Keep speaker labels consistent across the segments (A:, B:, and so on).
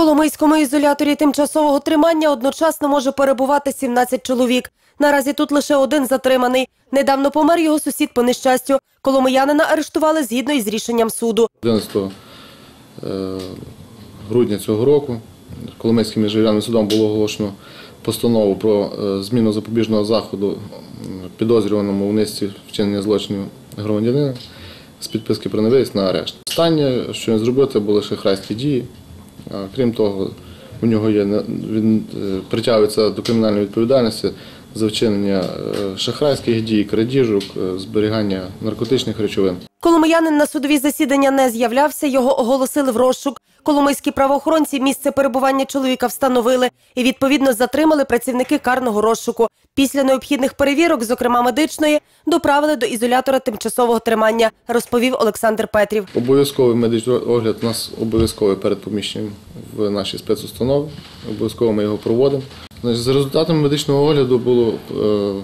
A: Коломийському ізоляторі тимчасового тримання одночасно може перебувати 17 чоловік. Наразі тут лише один затриманий. Недавно помер його сусід по нещастю. Коломиянина арештували згідно із рішенням суду.
B: 11 е, грудня цього року Коломийським міжрайонним судом було оголошено постанову про е, зміну запобіжного заходу підозрюваному у низці вчинення злочинів громадянина з підписки про невиїзд на арешт. Останнє, що він зробив, це були шахрайські дії. Крім того, у нього є він е, притягується до кримінальної відповідальності за вчинення е, шахрайських дій, крадіжок, е, зберігання наркотичних речовин.
A: Коломиянин на судові засідання не з'являвся, його оголосили в розшук. Коломийські правоохоронці місце перебування чоловіка встановили і відповідно затримали працівники карного розшуку. Після необхідних перевірок, зокрема медичної, доправили до ізолятора тимчасового тримання, розповів Олександр Петрів.
B: Обов'язковий медичний огляд у нас обов'язковий перед поміщенням в наші спецустанови. Обов'язково ми його проводимо. За результатами медичного огляду було е,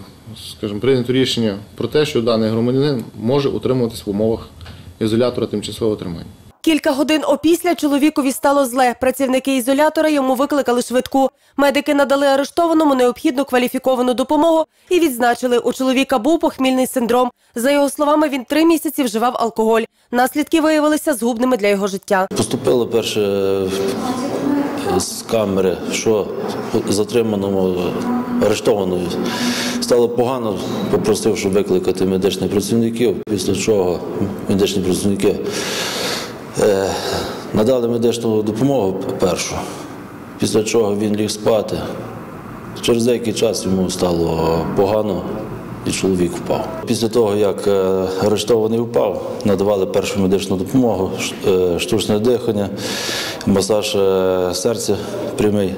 B: скажімо, прийнято рішення про те, що даний громадянин може утримуватись в умовах ізолятора тимчасового тримання.
A: Кілька годин опісля чоловікові стало зле. Працівники ізолятора йому викликали швидку. Медики надали арештованому необхідну кваліфіковану допомогу і відзначили, у чоловіка був похмільний синдром. За його словами, він три місяці вживав алкоголь. Наслідки виявилися згубними для його життя.
C: Поступило перше е, з камери, що затриманому е, арештованому стало погано, попросив, щоб викликати медичних працівників, після чого медичні працівники надали медичну допомогу першу, після чого він ліг спати. Через деякий час йому стало погано. І чоловік впав. Після того, як е, арештований впав, надавали першу медичну допомогу, е, штучне дихання, масаж е, серця прямий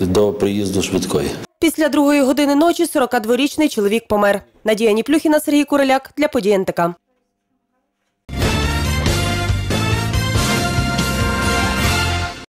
C: до приїзду швидкої.
A: Після другої години ночі 42-річний чоловік помер. Надія Ніплюхіна, Сергій Куриляк для події НТК.